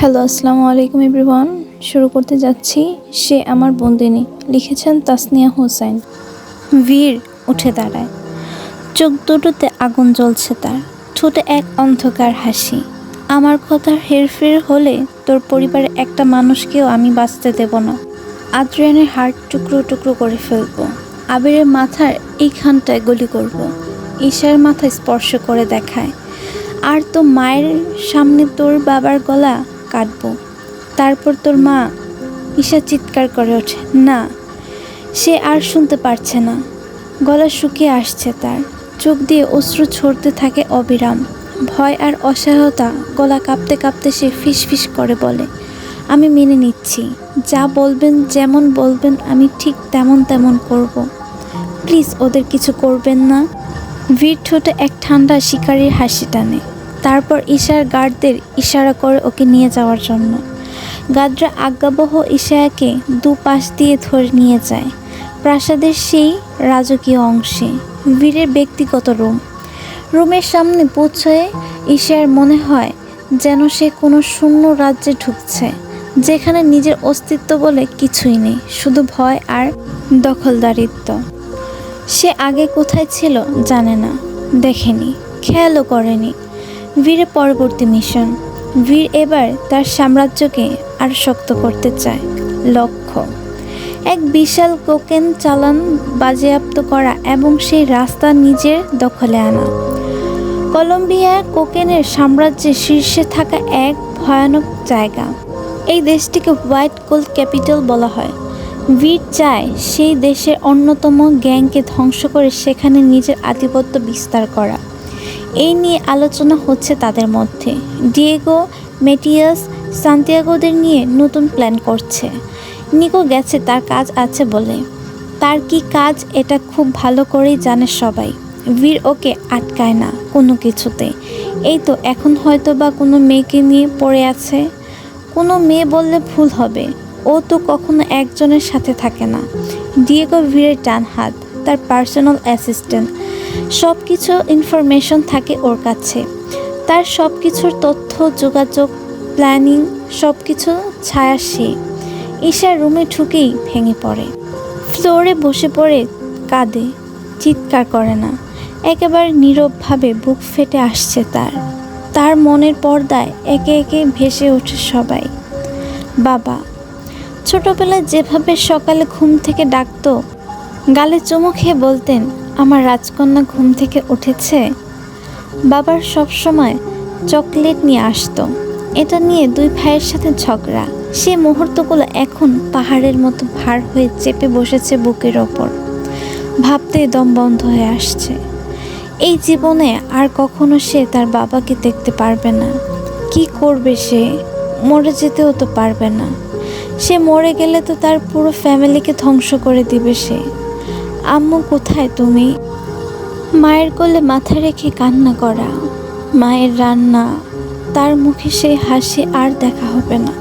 Hello আসসালামু আলাইকুম everyone শুরু করতে যাচ্ছি সে আমার বন্দিনী, লিখেছেন তাসনিয়া হোসেন বীর উঠে দাঁড়ায়। চোখ দুটোতে আগুন জ্বলছে তার। ঠোঁটে এক অন্ধকার হাসি। আমার কথার হেরফের হলে তোর পরিবারের একটা মানুষকেও আমি বাঁচতে দেব না। আদ্রিয়ানের হাড় টুকরো টুকরো করে ফেলব। আবিরের মাথার এইখানটায় গুলি করব। ঈশার মাথায় স্পর্শ করে দেখায়। আর তো মায়ের সামনে তোর বাবার গলা কাটবো তারপর তোর মা ঈশা চিৎকার করে ওঠে, না, সে আর শুনতে পারছে না। গলা শুকিয়ে আসছে তার। চোখ দিয়ে অশ্রু ছড়তে থাকে অবিরাম। ভয় আর অসহায়তা, গলা কাঁপতে কাঁপতে সে ফিস ফিস করে বলে, আমি মেনে নিচ্ছি। যা বলবেন, যেমন বলবেন, আমি ঠিক তেমন তেমন করব। প্লিজ, ওদের কিছু করবেন না। ভিড় ঠোঁটে এক ঠান্ডা শিকারীর হাসি টানে। তারপর ঈশার গার্ডদের ইশারা করে ওকে নিয়ে যাওয়ার জন্য। গার্ডরা আজ্ঞাবহ ঈশায়াকে দু পাশ দিয়ে ধরে নিয়ে যায়। প্রাসাদের সেই রাজকীয় অংশে বীরের ব্যক্তিগত রুম। রুমের সামনে পৌঁছয়ে ঈশার মনে হয় যেন সে কোনো শূন্য রাজ্যে ঢুকছে, যেখানে নিজের অস্তিত্ব বলে কিছুই নেই, শুধু ভয় আর দখলদারিত্ব। সে আগে কোথায় ছিল জানে না, দেখেনি, খেয়ালও করেনি। বীরের পরবর্তী মিশন। বীর এবার তার সাম্রাজ্যকে আর শক্ত করতে চায়। লক্ষ্য। এক বিশাল কোকেন চালান বাজেয়াপ্ত করা এবং সেই রাস্তা নিজের দখলে আনা। কলম্বিয়া কোকেনের সাম্রাজ্যের শীর্ষে থাকা এক ভয়ানক জায়গা। এই দেশটিকে হোয়াইট গোল্ড ক্যাপিটাল বলা হয়। ভিট চায় সেই দেশের অন্যতম গ্যাংকে ধ্বংস করে সেখানে নিজের আধিপত্য বিস্তার করা। এই নিয়ে আলোচনা হচ্ছে তাদের মধ্যে। ডিয়েগো মেটিয়াস সান্তিয়াগোদের নিয়ে নতুন প্ল্যান করছে। নিকো গেছে, তার কাজ আছে বলে। তার কি কাজ, এটা খুব ভালো করেই জানে সবাই। বীর ওকে আটকায় না কোনো কিছুতে। এই তো এখন হয়তো বা কোনো মেয়েকে নিয়ে পড়ে আছে। কোনো মেয়ে বললে ভুল হবে। ও তো কখনো একজনের সাথে থাকে না। ডিয়েগো ভিড়ের ডান হাত, তার পার্সোনাল অ্যাসিস্ট্যান্ট সব কিছু ইনফরমেশন থাকে ওর কাছে। তার সব কিছুর তথ্য, যোগাযোগ প্ল্যানিং সব কিছু ছায়া সে। ঈশার রুমে ঢুকেই ভেঙে পড়ে। ফ্লোরে বসে পড়ে, কাঁদে, চিৎকার করে না। একেবারে নীরবভাবে বুক ফেটে আসছে তার। তার মনের পর্দায় একে একে ভেসে ওঠে সবাই। বাবা, ছোটবেলায় যেভাবে সকালে ঘুম থেকে ডাকতো, গালে চুমু খেয়ে বলতেন আমার রাজকন্যা ঘুম থেকে উঠেছে। বাবার সব সময় চকলেট নিয়ে আসতো। এটা নিয়ে দুই ভাইয়ের সাথে ঝগড়া। সে মুহূর্তগুলো এখন পাহাড়ের মতো ভার হয়ে চেপে বসেছে বুকের ওপর। ভাবতেই দম বন্ধ হয়ে আসছে। এই জীবনে আর কখনো সে তার বাবাকে দেখতে পারবে না। কি করবে সে? মরে যেতেও তো পারবে না। সে মরে গেলে তো তার পুরো ফ্যামিলিকে ধ্বংস করে দিবে সে। আম্মু কোথায় তুমি? মায়ের কোলে মাথা রেখে কান্না করা। মায়ের রান্না। তার মুখে সেই হাসি আর দেখা হবে না।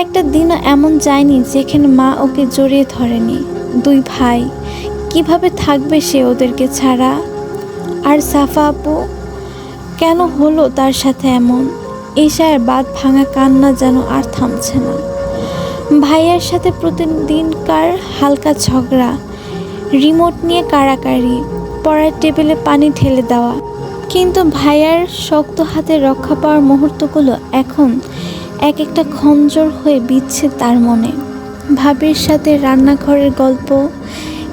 একটা দিনও এমন যায়নি যেখানে মা ওকে জড়িয়ে ধরেনি। দুই ভাই। কীভাবে থাকবে সে ওদেরকে ছাড়া? আর সাফা আপু? কেন হলো তার সাথে এমন? ঈশার বাদ ভাঙা কান্না যেন আর থামছে না। ভাইয়ার সাথে প্রতিদিনকার হালকা ঝগড়া। রিমোট নিয়ে কাড়াকাড়ি, পড়ার টেবিলে পানি ঢেলে দেওয়া। কিন্তু ভাইয়ার শক্ত হাতে রক্ষা পাওয়ার মুহূর্তগুলো এখন এক একটা খঞ্জর হয়ে বিচ্ছে তার মনে। ভাবির সাথে রান্নাঘরের গল্প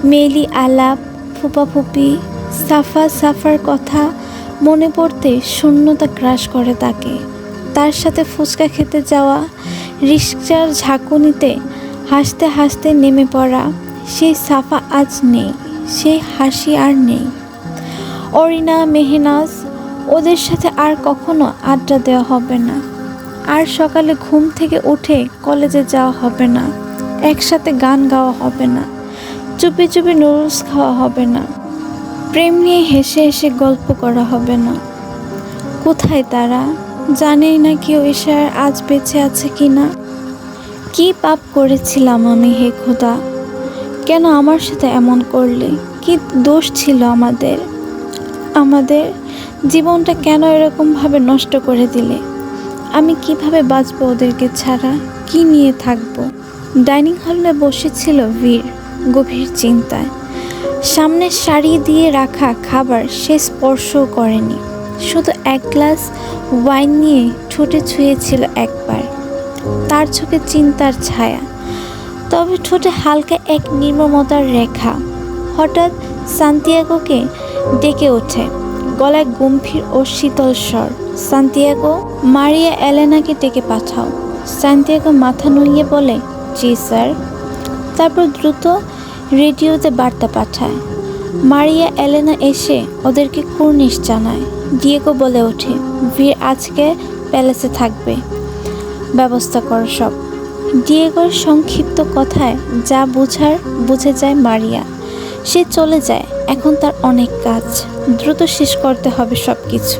মেলি আলাপ, ফুপাফুপি, সাফা সাফার কথা মনে পড়তে শূন্যতা গ্রাস করে তাকে। তার সাথে ফুচকা খেতে যাওয়া, রিক্সার ঝাঁকুনিতে হাসতে হাসতে নেমে পড়া সেই সাফা আজ নেই, সেই হাসি আর নেই। অরিনা, মেহনাজ, ওদের সাথে আর কখনো আড্ডা দেওয়া হবে না। আর সকালে ঘুম থেকে উঠে কলেজে যাওয়া হবে না। একসাথে গান গাওয়া হবে না। চুপি চুপি নুডলস খাওয়া হবে না। প্রেম নিয়ে হেসে হেসে গল্প করা হবে না। কোথায় তারা? জানেই না এসে আর আজ বেঁচে আছে কি না কি পাপ করেছিলাম আমি হে খোদা? কেন আমার সাথে এমন করলে? কি দোষ ছিল আমাদের? আমাদের জীবনটা কেন এরকমভাবে নষ্ট করে দিলে? আমি কীভাবে বাঁচবো ওদেরকে ছাড়া? কি নিয়ে থাকব? ডাইনিং হলে বসেছিল বীর গভীর চিন্তায়। সামনে সারি দিয়ে রাখা খাবার সে স্পর্শও করেনি। শুধু এক গ্লাস ওয়াইন নিয়ে ঠোঁটে ছুঁয়েছিল একবার। তার চোখে চিন্তার ছায়া। তবে ঠোঁটে হালকা এক নির্মমতার রেখা। হঠাৎ সান্তিয়াগোকে ডেকে ওঠে। গলায় গম্ভীর ও শীতল স্বর। সান্তিয়াগো, মারিয়া এলেনাকে ডেকে পাঠাও। সান্তিয়াগো মাথা নুইয়ে বলে, জি, স্যার। তারপর দ্রুত রেডিওতে বার্তা পাঠায়। মারিয়া এলেনা এসে ওদেরকে কুর্নিশ জানায়। ডিয়েগো বলে ওঠে, ভিড় আজকে প্যালেসে থাকবে। ব্যবস্থা কর সব। ডিয়েগোর সংক্ষিপ্ত কথায় যা বোঝার বুঝে যায় মারিয়া। সে চলে যায়, এখন তার অনেক কাজ। দ্রুত শেষ করতে হবে সব কিছু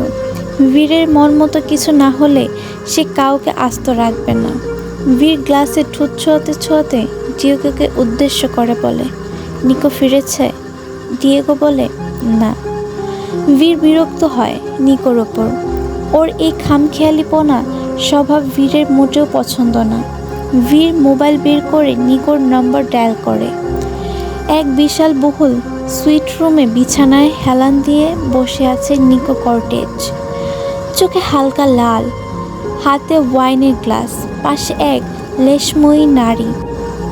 বীরের মন মতো কিছু না হলে সে কাউকে আস্ত রাখবে না। বীর গ্লাসে ঠুট ছোঁয়াতে ছোঁয়াতে ডিয়েগোকে উদ্দেশ্য করে বলে, নিকো ফিরেছে? ডিয়েগো বলে, না। বীর বিরক্ত হয় নিকোর ওপর। ওর এই খামখেয়ালিপনা স্বভাব বীরের মোটেও পছন্দ না। বীর মোবাইল বের করে নিকোর নম্বর ডায়াল করে। এক বিশাল বহুল সুইট রুমে বিছানায় হেলান দিয়ে বসে আছে নিকো কর্টেজ। চোখে হালকা লাল, হাতে ওয়াইনের গ্লাস, পাশে এক লেশময়ী নারী।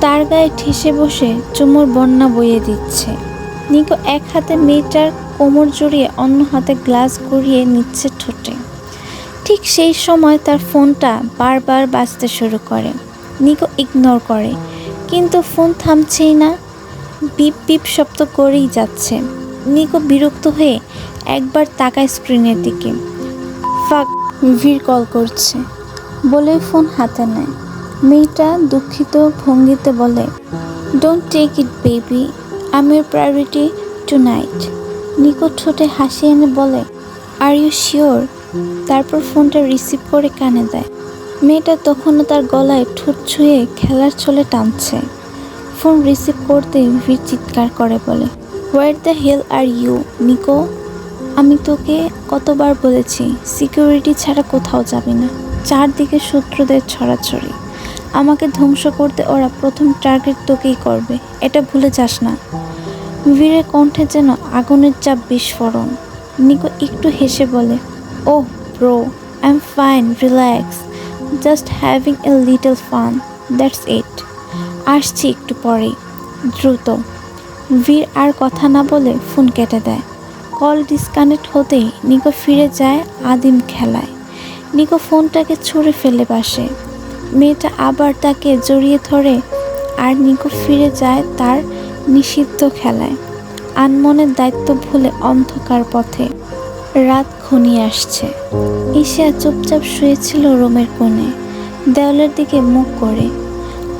তার গায়ে ঠেসে বসে চুমুর বন্যা বইয়ে দিচ্ছে। নিকো এক হাতে মেয়েটার কোমর জড়িয়ে অন্য হাতে গ্লাস গড়িয়ে নিচ্ছে ঠোঁটে। ঠিক সেই সময় তার ফোনটা বারবার বাজতে শুরু করে। নিকো ইগনোর করে। কিন্তু ফোন থামছেই না। বিপ বিপ শব্দ করেই যাচ্ছে। নিকো বিরক্ত হয়ে একবার তাকায় স্ক্রিনের দিকে। ফাক ভিড় কল করছে। বলে ফোন হাতে নেয়। মেয়েটা দুঃখিত ভঙ্গিতে বলে ডোন্ট টেক ইট বেবি আমি প্রায়োরিটি টু নাইট নিকো ঠোঁটে হাসি এনে বলে আর ইউ শিওর তারপর ফোনটা রিসিভ করে কানে দেয়। মেয়েটা তখনও তার গলায় ঠোঁট ছুঁয়ে খেলার ছলে টানছে। ফোন রিসিভ করতে ভিড় চিৎকার করে বলে where the hell are you Niko? আমি তোকে কতবার বলেছি সিকিউরিটি ছাড়া কোথাও যাবি না। চারদিকে শত্রুদের ছড়াছড়ি। আমাকে ধ্বংস করতে ওরা প্রথম টার্গেট তোকেই করবে। এটা ভুলে যাস না। বীরের কণ্ঠে যেন আগুনের চাপ বিস্ফোরণ। নিকো একটু হেসে বলে ও bro I am fine relax just having a little fun that's it আসছি একটু পরেই। দ্রুত। বীর আর কথা না বলে ফোন কেটে দেয়। কল ডিসকানেক্ট হতেই নিকো ফিরে যায় আদিম খেলায়। নিকো ফোনটাকে ছুঁড়ে ফেলে বাসে মেয়েটা আবার তাকে জড়িয়ে ধরে আর নিকো ফিরে যায় তার নিষিদ্ধ খেলায়। আনমনের দায়িত্ব ভুলে অন্ধকার পথে। রাত ঘনিয়ে আসছে। ঈশা চুপচাপ শুয়েছিল রুমের কোণে, দেওয়ালের দিকে মুখ করে।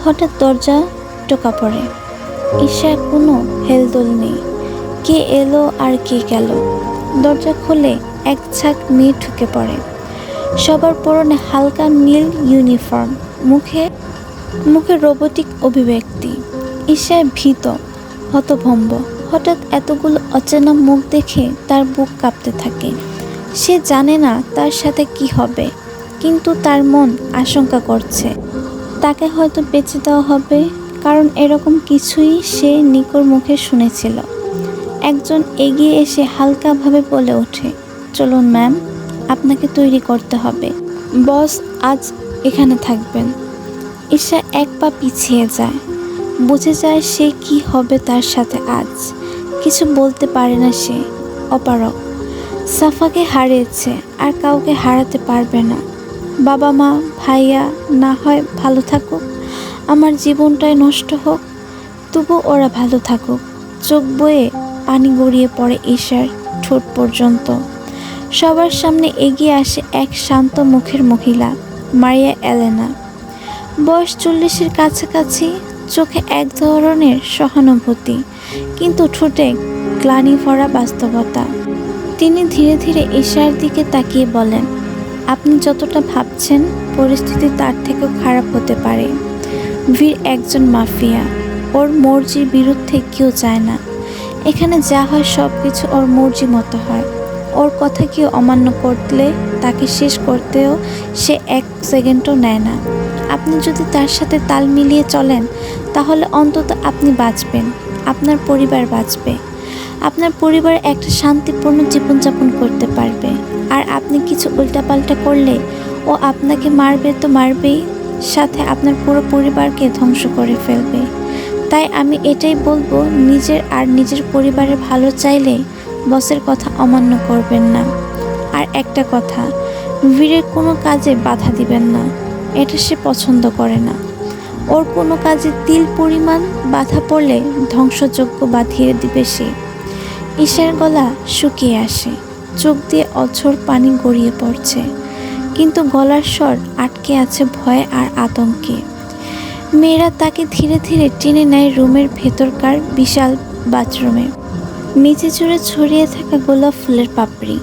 হঠাৎ দরজা টোকা পড়ে। ঈশা কোনো হেলদোল নেই। কে এলো আর কে গেল? দরজা খুলে এক ঝাঁক মেয়ে ঢুকে পড়ে। সবার পরনে হালকা নীল ইউনিফর্ম, মুখে মুখে রোবোটিক অভিব্যক্তি। ঈশায় ভীত, হতভম্ব। হঠাৎ এতগুলো অচেনা মুখ দেখে তার বুক কাঁপতে থাকে। সে জানে না তার সাথে কি হবে, কিন্তু তার মন আশঙ্কা করছে। তাকে হয়তো বেঁচে দেওয়া হবে, কারণ এরকম কিছুই সে নিকোর মুখে শুনেছিল। একজন এগিয়ে এসে হালকাভাবে বলে ওঠে, চলুন ম্যাম, আপনাকে তৈরি করতে হবে। বস আজ এখানে থাকবেন। ঈশা এক পা পিছিয়ে যায়। বুঝে যায় সে কি হবে তার সাথে আজ। কিছু বলতে পারে না সে। অপারক সাফাকে হারিয়েছে, আর কাউকে হারাতে পারবে না। বাবা মা, ভাইয়া, না হয় ভালো থাকুক। আমার জীবনটাই নষ্ট হোক, তবু ওরা ভালো থাকুক। চোখ বয়ে পানি গড়িয়ে পড়ে ঈশার ঠোঁট পর্যন্ত। সবার সামনে এগিয়ে আসে এক শান্ত মুখের মহিলা, মারিয়া এলেনা। বয়স চল্লিশের কাছাকাছি চোখে এক ধরনের সহানুভূতি, কিন্তু ঠোঁটে গ্লানি ভরা বাস্তবতা। তিনি ধীরে ধীরে ঈশার দিকে তাকিয়ে বলেন, আপনি যতটা ভাবছেন, পরিস্থিতি তার থেকেও খারাপ হতে পারে। বীর একজন মাফিয়া, ওর মর্জির বিরুদ্ধে কেউ যায় না। এখানে যা হয় সব কিছু ওর মর্জি মতো হয়। ওর কথা কেউ অমান্য করলে, তাকে শেষ করতেও সে এক সেকেন্ডও নেয় না। আপনি যদি তার সাথে তাল মিলিয়ে চলেন, তাহলে অন্তত আপনি বাঁচবেন, আপনার পরিবার বাঁচবে। আপনার পরিবার একটা শান্তিপূর্ণ জীবনযাপন করতে পারবে। আর আপনি কিছু উল্টাপাল্টা করলে ও আপনাকে মারবে তো মারবেই, সাথে আপনার পুরো পরিবারকে ধ্বংস করে ফেলবে। তাই আমি এটাই বলব, নিজের আর নিজের পরিবারের ভালো চাইলে বসের কথা অমান্য করবেন না। আর একটা কথা বীরের কোনো কাজে বাধা দিবেন না। এটা সে পছন্দ করে না। ওর কোনো কাজে তিল পরিমাণ বাধা পড়লে ধ্বংসযোগ্য বাঁধিয়ে দিবে সে। ঈশার গলা শুকিয়ে আসে, চোখ দিয়ে অঝোর পানি গড়িয়ে পড়ছে। কিন্তু গলার স্বর আটকে আছে ভয় আর আতঙ্কে। মেয়েরা তাকে ধীরে ধীরে টেনে নেয় রুমের ভেতরকার বিশাল বাথরুমে। নিচে জুড়ে ছড়িয়ে থাকা গোলাপ ফুলের পাপড়ি।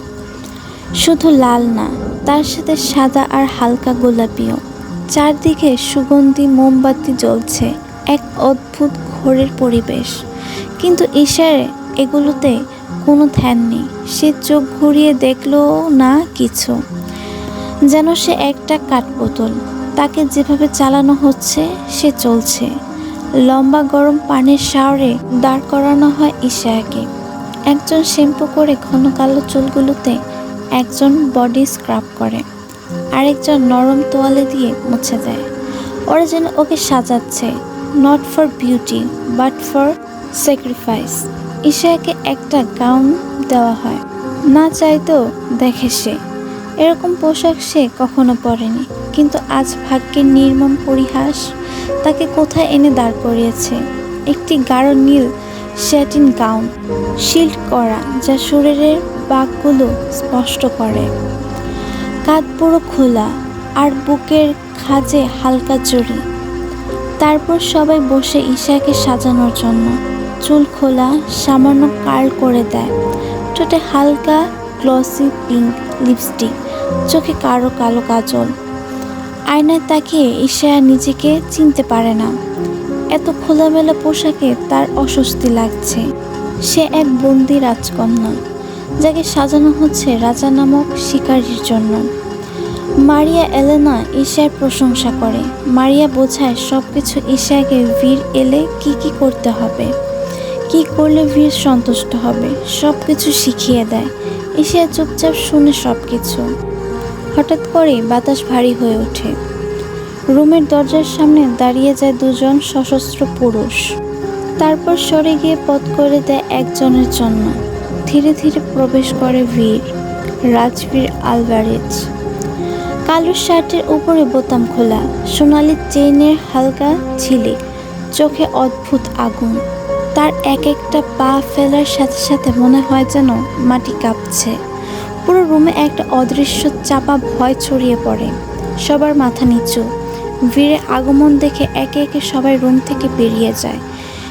শুধু লাল না, তার সাথে সাদা আর হালকা গোলাপিও। চারদিকে সুগন্ধি মোমবাতি জ্বলছে, এক অদ্ভুত ঘোরের পরিবেশ। কিন্তু ঈশার এগুলোতে কোনো ধ্যান নেই। সে চোখ ঘুরিয়ে দেখল না কিছু। যেন সে একটা কাঠবোতল। তাকে যেভাবে চালানো হচ্ছে, সে চলছে। লম্বা গরম পানির শাওরে দাঁড় করানো হয় ঈশাকে একজন শ্যাম্পু করে ঘন কালো চুলগুলোতে একজন বডি স্ক্রাব করে। আরেকজন নরম তোয়ালে দিয়ে মুছে দেয়। ওরা যেন ওকে সাজাচ্ছে not for beauty but for sacrifice ঈশাকে একটা গাউন দেওয়া হয়। না চাইতেও দেখে সে। এরকম পোশাক সে কখনো পরেনি। কিন্তু আজ ভাগ্যের নির্মম পরিহাস তাকে কোথায় এনে দাঁড় করিয়েছে? একটি গাঢ় নীল শ্যাটিন গাউন শিল্ড করা, যা শরীরের বাঘগুলো স্পষ্ট করে। কাঁধ পুরো খোলা আর বুকের খাজে হালকা জড়ি তারপর সবাই বসে ঈশাকে সাজানোর জন্য। চুল খোলা, সামান্য কার্ল করে দেয়। ঠোঁটে হালকা গ্লসি পিঙ্ক লিপস্টিক চোখে কারও কালো কাজল। আয়নায় তাকিয়ে ঈশা নিজেকে চিনতে পারে না। এত খোলামেলা পোশাকে তার অস্বস্তি লাগছে। সে এক বন্দি রাজকন্যা। যাকে সাজানো হচ্ছে রাজা নামক শিকারীর জন্য। মারিয়া এলেনা ঈশার প্রশংসা করে। মারিয়া বোঝায় সব কিছু ঈশাকে বীর এলে কি কি করতে হবে। কি করলে বীর সন্তুষ্ট হবে সব কিছু শিখিয়ে দেয়। ঈশা চুপচাপ শুনে সব কিছু হঠাৎ করে বাতাস ভারী হয়ে ওঠে। রুমের দরজার সামনে দাঁড়িয়ে যায় দুজন সশস্ত্র পুরুষ। তারপর সরে গিয়ে পথ করে দেয় একজনের জন্য। ধীরে ধীরে প্রবেশ করে বীর রাজবীর আলভারেজ। কালো শার্টের উপরে বোতাম খোলা, সোনালি চেইনের হালকা ঝিলিক চোখে অদ্ভুত আগুন। তার এক একটা পা ফেলার সাথে সাথে মনে হয় যেন মাটি কাঁপছে। পুরো রুমে একটা অদৃশ্য চাপা ভয় ছড়িয়ে পড়ে। সবার মাথা নিচু। ভিড়ে আগমন দেখে একে একে সবাই রুম থেকে বেরিয়ে যায়।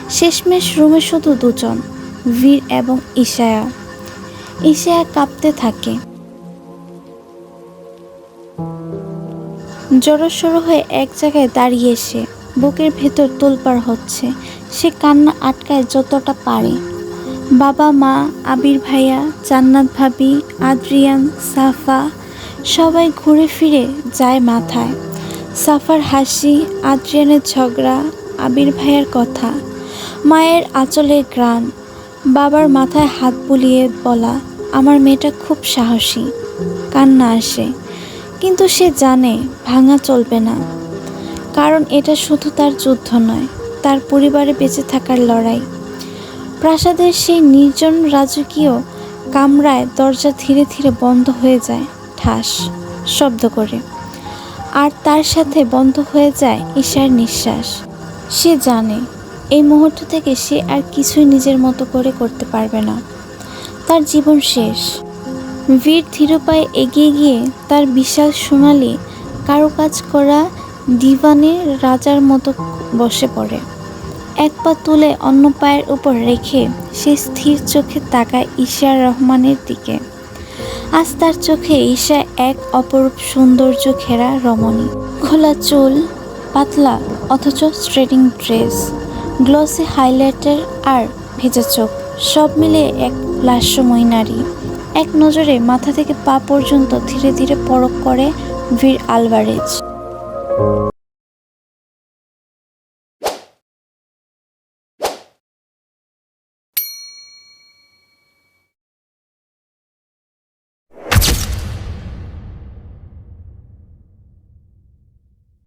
শেষমেশ রুমে শুধু দুজন। বীর এবং ঈশায়া। ঈশায়া কাঁপতে থাকে। জড়সড় হয়ে এক জায়গায় দাঁড়িয়ে সে বুকের ভেতর তোলপাড় হচ্ছে। সে কান্না আটকায় যতটা পারে। বাবা, মা, আবির ভাইয়া, জান্নাত ভাবি, আদ্রিয়ান, সাফা, সবাই ঘুরে ফিরে যায় মাথায়। সাফার হাসি, আদ্রিয়ানের ঝগড়া, আবির ভাইয়ার কথা, মায়ের আঁচলের গ্রান বাবার মাথায় হাত বুলিয়ে বলা আমার মেয়েটা খুব সাহসী। কান্না আসে। কিন্তু সে জানে ভাঙা চলবে না। কারণ এটা শুধু তার যুদ্ধ নয়, তার পরিবারে বেঁচে থাকার লড়াই। প্রাসাদের সেই নির্জন রাজকীয় কামরায় দরজা ধীরে ধীরে বন্ধ হয়ে যায়, ঠাস, শব্দ করে। আর তার সাথে বন্ধ হয়ে যায় ঈশার নিঃশ্বাস। সে জানে এই মুহূর্ত থেকে সে আর কিছুই নিজের মতো করে করতে পারবে না। তার জীবন শেষ। বীর ধীরপায়ে এগিয়ে গিয়ে তার বিশাল সোনালি, কারুকাজ করা দিভানে রাজার মতো বসে পড়ে। এক পা তুলে অন্য পায়ের উপর রেখে সে স্থির চোখে তাকায় ঈশা রহমানের দিকে। আজ তার চোখে ঈশা এক অপরূপ সৌন্দর্য ঘেরা রমণী। খোলা চুল, পাতলা, অথচ স্ট্রেটিং ড্রেস। গ্লসি হাইলাইটার আর ভেজা চোখ, সব মিলে এক লাস্যময় নারী। এক নজরে মাথা থেকে পা পর্যন্ত ধীরে ধীরে পরক করে ভীর আলভারেজ।